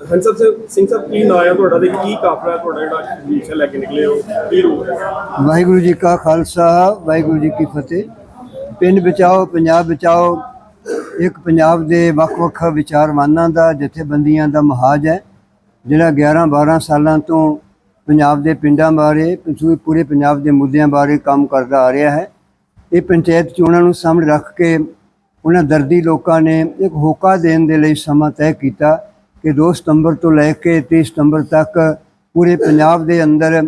ਹੰਸਬ ਸਿੰਘ ਸਾਹਿਬ, ਕੀ ਨਾਂ ਹੈ ਤੁਹਾਡਾ ਤੇ ਕੀ ਕਾਫਲਾ ਤੁਹਾਡਾ ਜਿਹੜਾ ਵਿਸ਼ਾ ਲੈ ਕੇ ਨਿਕਲੇ ਹੋ? ਕੀ ਰੂਪ ਹੈ? ਵਾਹਿਗੁਰੂ ਜੀ ਕਾ ਖਾਲਸਾ, ਵਾਹਿਗੁਰੂ ਜੀ ਕੀ ਫਤਿਹ। ਪਿੰਡ ਬਚਾਓ, ਪੰਜਾਬ ਬਚਾਓ, ਇੱਕ ਪੰਜਾਬ ਦੇ ਵੱਖ-ਵੱਖ ਵਿਚਾਰਵਾਨਾਂ ਦਾ, ਜਥੇਬੰਦੀਆਂ ਦਾ ਮਹਾਜ ਹੈ, ਜਿਹੜਾ 11-12 ਸਾਲਾਂ ਤੋਂ ਪੰਜਾਬ ਦੇ ਪਿੰਡਾਂ ਬਾਰੇ, ਪੂਰੇ ਪੰਜਾਬ ਦੇ ਮੁੱਦਿਆਂ ਬਾਰੇ ਕੰਮ ਕਰਦਾ ਆ ਰਿਹਾ ਹੈ। ਇਹ ਪੰਚਾਇਤ ਚੋਣਾਂ ਨੂੰ ਸਾਹਮਣੇ ਰੱਖ ਕੇ, ਉਹਨਾਂ ਦਰਦੀ ਲੋਕਾਂ ਨੇ ਇੱਕ ਹੋਕਾ ਦੇਣ ਦੇ ਲਈ ਸਮਾਂ ਤੈਅ ਕੀਤਾ। ਕਿ 2 ਸਤੰਬਰ ਤੋਂ ਲੈ ਕੇ 30 ਸਤੰਬਰ ਤੱਕ ਪੂਰੇ ਪੰਜਾਬ ਦੇ ਅੰਦਰ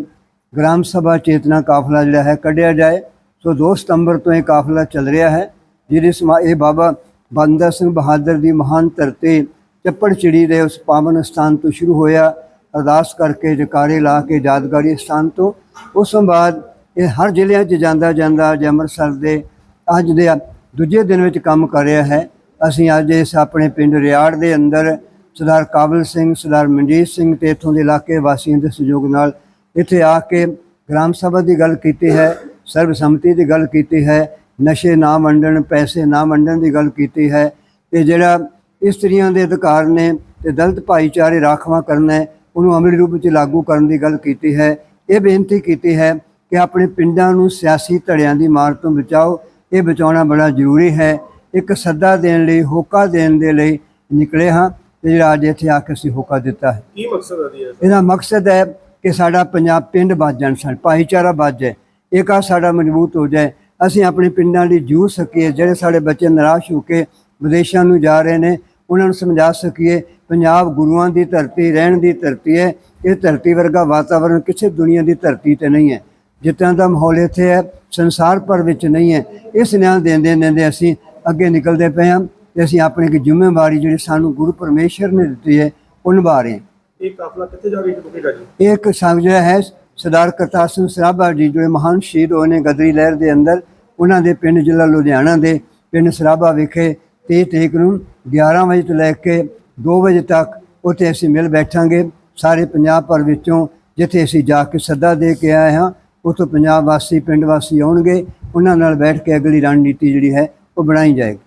ਗ੍ਰਾਮ ਸਭਾ ਚੇਤਨਾ ਕਾਫਲਾ ਜਿਹੜਾ ਹੈ ਕੱਢਿਆ ਜਾਏ। ਸੋ 2 ਸਤੰਬਰ ਤੋਂ ਇਹ ਕਾਫਲਾ ਚੱਲ ਰਿਹਾ ਹੈ, ਜਿਹਦੇ ਸਮਾ, ਇਹ ਬਾਬਾ ਬੰਦਾ ਸਿੰਘ ਬਹਾਦਰ ਦੀ ਮਹਾਨ ਧਰਤੀ ਚੱਪੜ ਚਿੜੀ ਦੇ ਉਸ ਪਾਵਨ ਸਥਾਨ ਤੋਂ ਸ਼ੁਰੂ ਹੋਇਆ। ਅਰਦਾਸ ਕਰਕੇ ਜਕਾਰੇ ਲਾ ਕੇ ਯਾਦਗਾਰੀ ਸਥਾਨ ਤੋਂ। ਉਸ ਤੋਂ ਬਾਅਦ ਇਹ ਹਰ ਜ਼ਿਲ੍ਹਿਆਂ 'ਚ ਜਾਂਦਾ ਜਾਂਦਾ ਅੱਜ ਅੰਮ੍ਰਿਤਸਰ ਦੇ, ਅੱਜ ਦੇ ਦੂਜੇ ਦਿਨ ਵਿੱਚ ਕੰਮ ਕਰ ਰਿਹਾ ਹੈ। ਅਸੀਂ ਅੱਜ ਇਸ ਆਪਣੇ ਪਿੰਡ ਰਿਆੜ ਦੇ ਅੰਦਰ ਸਰਦਾਰ ਕਾਬਲ ਸਿੰਘ, ਸਰਦਾਰ ਮਨਜੀਤ ਸਿੰਘ ਤੇ ਇੱਥੋਂ ਦੇ ਇਲਾਕੇ ਵਾਸੀਆਂ ਦੇ ਸਹਿਯੋਗ ਨਾਲ ਇੱਥੇ ਆ ਕੇ ਗ੍ਰਾਮ ਸਭਾ ਦੀ ਗੱਲ ਕੀਤੀ ਹੈ ਸਰਬਸੰਮਤੀ ਦੀ ਗੱਲ ਕੀਤੀ ਹੈ, ਨਸ਼ੇ ਨਾ ਵੰਡਣ, ਪੈਸੇ ਨਾ ਵੰਡਣ ਦੀ ਗੱਲ ਕੀਤੀ ਹੈ ਤੇ ਜਿਹੜਾ ਇਸਤਰੀਆਂ ਦੇ ਅਧਿਕਾਰ ਨੇ ਤੇ ਦਲਿਤ ਭਾਈਚਾਰੇ ਰਾਖਵਾ ਕਰਨਾ ਹੈ, ਉਹਨੂੰ ਅਮਲੀ ਰੂਪ ਵਿੱਚ ਲਾਗੂ ਕਰਨ ਦੀ ਗੱਲ ਕੀਤੀ ਹੈ। ਇਹ ਬੇਨਤੀ ਕੀਤੀ ਹੈ ਕਿ ਆਪਣੇ ਪਿੰਡਾਂ ਨੂੰ ਸਿਆਸੀ ਧੜਿਆਂ ਦੀ ਮਾਰ ਤੋਂ ਬਚਾਓ, ਇਹ ਬਚਾਉਣਾ ਬੜਾ ਜ਼ਰੂਰੀ ਹੈ। ਇੱਕ ਸੱਦਾ ਦੇਣ ਲਈ, ਹੋਕਾ ਦੇਣ ਦੇ ਲਈ ਨਿਕਲੇ ਹਾਂ। ਜਿਹੜਾ ਅੱਜ ਇੱਥੇ ਆ ਕੇ ਅਸੀਂ ਹੋਕਾ ਦਿੱਤਾ ਹੈ। ਕੀ ਮਕਸਦ ਹੈ ਜੀ ਇਹਦਾ ਮਕਸਦ ਹੈ ਕਿ ਸਾਡਾ ਪੰਜਾਬ ਪਿੰਡ ਬਚ ਜਾਣ ਸਾਡਾ ਭਾਈਚਾਰਾ ਬਚ ਜਾਏ ਏਕਾ ਸਾਡਾ ਮਜ਼ਬੂਤ ਹੋ ਜਾਏ। ਅਸੀਂ ਆਪਣੇ ਪਿੰਡਾਂ ਲਈ ਜੂ ਸਕੀਏ ਜਿਹੜੇ ਸਾਡੇ ਬੱਚੇ ਨਿਰਾਸ਼ ਹੋ ਕੇ ਵਿਦੇਸ਼ਾਂ ਨੂੰ ਜਾ ਰਹੇ ਨੇ ਉਹਨਾਂ ਨੂੰ ਸਮਝਾ ਸਕੀਏ ਪੰਜਾਬ ਗੁਰੂਆਂ ਦੀ ਧਰਤੀ ਰਹਿਣ ਦੀ ਧਰਤੀ ਹੈ। ਇਹ ਧਰਤੀ ਵਰਗਾ ਵਾਤਾਵਰਣ ਕਿਸੇ ਦੁਨੀਆ ਦੀ ਧਰਤੀ ਤੇ ਨਹੀਂ ਹੈ। ਜਿੱਦਾਂ ਦਾ ਮਾਹੌਲ ਇੱਥੇ ਹੈ ਸੰਸਾਰ ਭਰ ਵਿੱਚ ਨਹੀਂ ਹੈ। ਇਸ ਨਿਆਂ ਦੇਂਦੇ ਦੇਂਦੇ ਅਸੀਂ ਅੱਗੇ ਨਿਕਲਦੇ ਪਏ ਹਾਂ। ਤੇ ਅਸੀਂ ਆਪਣੀ ਇੱਕ ਜ਼ਿੰਮੇਵਾਰੀ ਜਿਹੜੀ ਸਾਨੂੰ ਗੁਰੂ ਪਰਮੇਸ਼ਰ ਨੇ ਦਿੱਤੀ ਹੈ ਉਹ ਨਿਭਾ ਰਹੇ ਹਾਂ ਇਹ ਕਾਫਲਾ ਕਿੱਥੇ ਜਾ ਕੇ ਰੁਕੇਗਾ ਜੀ ਇਹ ਇੱਕ ਸੰਗ ਜਿਹੜਾ ਹੈ ਸਰਦਾਰ ਕਰਤਾਰ ਸਿੰਘ ਸਰਾਭਾ ਜੀ ਜਿਹੜੇ ਮਹਾਨ ਸ਼ਹੀਦ ਹੋਏ ਨੇ ਗਦਰੀ ਲਹਿਰ ਦੇ ਅੰਦਰ ਉਹਨਾਂ ਦੇ ਪਿੰਡ ਜ਼ਿਲ੍ਹਾ ਲੁਧਿਆਣਾ ਦੇ ਪਿੰਡ ਸਰਾਭਾ ਵਿਖੇ 23 ਤਰੀਕ ਨੂੰ 11 ਵਜੇ ਤੋਂ ਲੈ ਕੇ 2 ਵਜੇ ਤੱਕ ਉੱਥੇ ਅਸੀਂ ਮਿਲ ਬੈਠਾਂਗੇ। ਸਾਰੇ ਪੰਜਾਬ ਭਰ ਵਿੱਚੋਂ ਜਿੱਥੇ ਅਸੀਂ ਜਾ ਕੇ ਸੱਦਾ ਦੇ ਕੇ ਆਏ ਹਾਂ ਉੱਥੋਂ ਪੰਜਾਬ ਵਾਸੀ ਪਿੰਡ ਵਾਸੀ ਆਉਣਗੇ। ਉਹਨਾਂ ਨਾਲ ਬੈਠ ਕੇ ਅਗਲੀ ਰਣਨੀਤੀ ਜਿਹੜੀ ਹੈ ਉਹ ਬਣਾਈ ਜਾਏਗੀ।